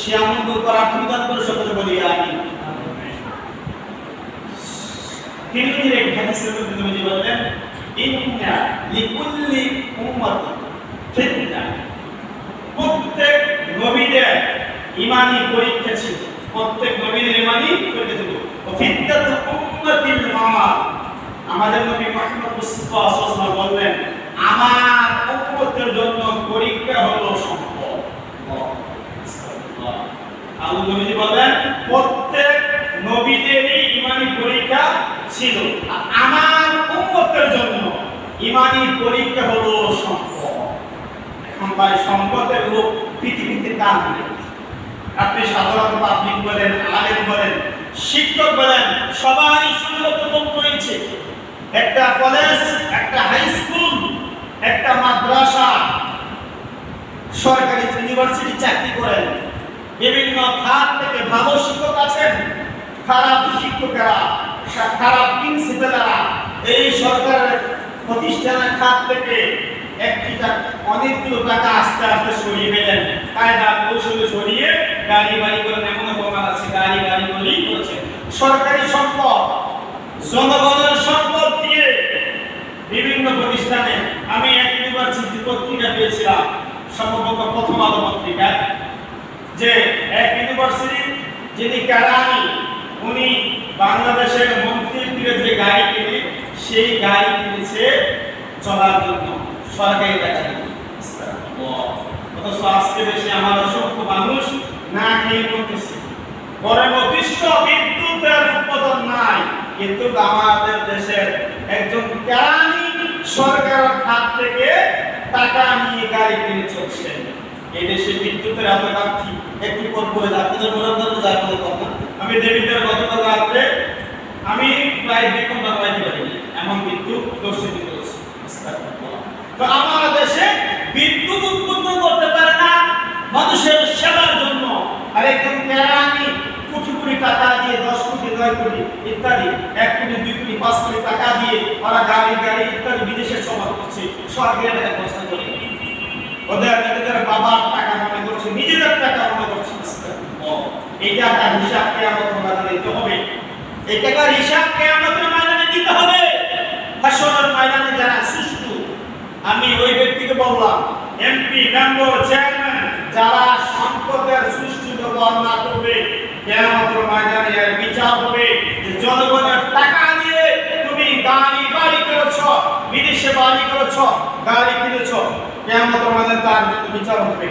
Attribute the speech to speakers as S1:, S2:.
S1: সে আমল করার করে সকলে বলি আমি মধ্যে বললেন, ইন্না লিকুল্লি উম্মাতি ফিতনা। প্রত্যেক নবীদের ইমানি পরীক্ষা ছিল, প্রত্যেক নবীদের ইমানি পরীক্ষা ছিল। মাল আমাদের নবী বললেন, আমার উম্মতের জন্য পরীক্ষা হলো সম্পদ আল্লাহ নবীজি বলেন প্রত্যেক নবীদেরই ইমানি পরীক্ষা ছিল। আমার উম্মতের জন্য ইমানি পরীক্ষা হলো সম্পদ। এখন ভাই, সম্পদের লোক পৃথিবীতে দাম আপনি সাধারণ পাবলিক বলেন, আলেম বলেন, শিক্ষক বলেন সবাই সুন্দর রয়েছে। একটা কলেজ একটা হাই স্কুল একটা মাদ্রাসা, সরকারি ইউনিভার্সিটি চাকরি করেন। বিভিন্ন খাত থেকে ভালো শিক্ষক আছেন, খারাপ শিক্ষকেরা। খারাপ প্রিন্সিপালরা এই সরকারের প্রতিষ্ঠানের খাত থেকে একটি অনেকগুলো টাকা আস্তে আস্তে সরিয়ে ফেলেন। কায়দা কৌশলে সরিয়ে গাড়ি বাড়ি করে এমন প্রমাণ আছে, গাড়ি বাড়ি বলেই করেছে। সরকারি সম্পদ, জনগণের সম্পদ দিয়ে বিভিন্ন প্রতিষ্ঠানে আমি এক ইউনিভার্সিটি পত্রিকা পেয়েছিলাম সম্ভবত প্রথম আলো পত্রিকায়, যে এক ইউনিভার্সিটি যিনি কারানি, উনি বাংলাদেশের মন্ত্রীর দিকে যে গাড়ি কিনে সেই গাড়ি কিনেছে চলার জন্য। সরকারি টাকা আজকে দেশে আমার অসংখ্য মানুষ না খেয়ে মরতেছে। গরম অতিষ্ঠ বিদ্যুতের উৎপাদন নাই। কিন্তু আমাদের দেশের একজন কেরানি সরকারের খাত থেকে টাকা নিয়ে গাড়ি কিনে চলছেন এই দেশে বিদ্যুতের এত ঘাটতি একটু পর করে আপনাদের মনে যায় বলে কথা। আমি দেবীদের গতকাল রাত্রে আমি প্রায় দুই ঘণ্টা পাইতে পারিনি। এমন বিদ্যুৎ দর্শিত তো আমার দেশে বিদ্যুৎ উৎপন্ন করতে পারে না, মানুষের সেবার জন্য। আর একজন কেরানি কোটি কোটি টাকা দিয়ে, দশ কোটি, নয় কোটি ইত্যাদি, এক কোটি, দুই কোটি, পাঁচ কোটি টাকা দিয়ে ওরা গাড়ি গাড়ি ইত্যাদি বিদেশে সমাজ করছে সরকারের টাকা খরচ করে। ওদের নিজেদের বাবার টাকা মনে করছে, নিজেদের টাকা মনে করছে। এই টাকার হিসাব কেয়ামত দিতে হবে। এই টাকার হিসাব কেয়ামত ময়দানে দিতে হবে হাসরের ময়দানে যারা সুষ্ঠু আমি ওই ব্যক্তিকে বললাম, এমপি মেম্বার, চেয়ারম্যান, যারা সম্পদের সৃষ্টি ব্যবহার না করবে, কেয়ামতের ময়দানে এর বিচার হবে। যে জনগণের টাকা দিয়ে তুমি গাড়ি বাড়ি করেছ, বিদেশে বাড়ি করেছ, গাড়ি কিনেছ, কেয়ামতের ময়দানে তার বিচার হবে।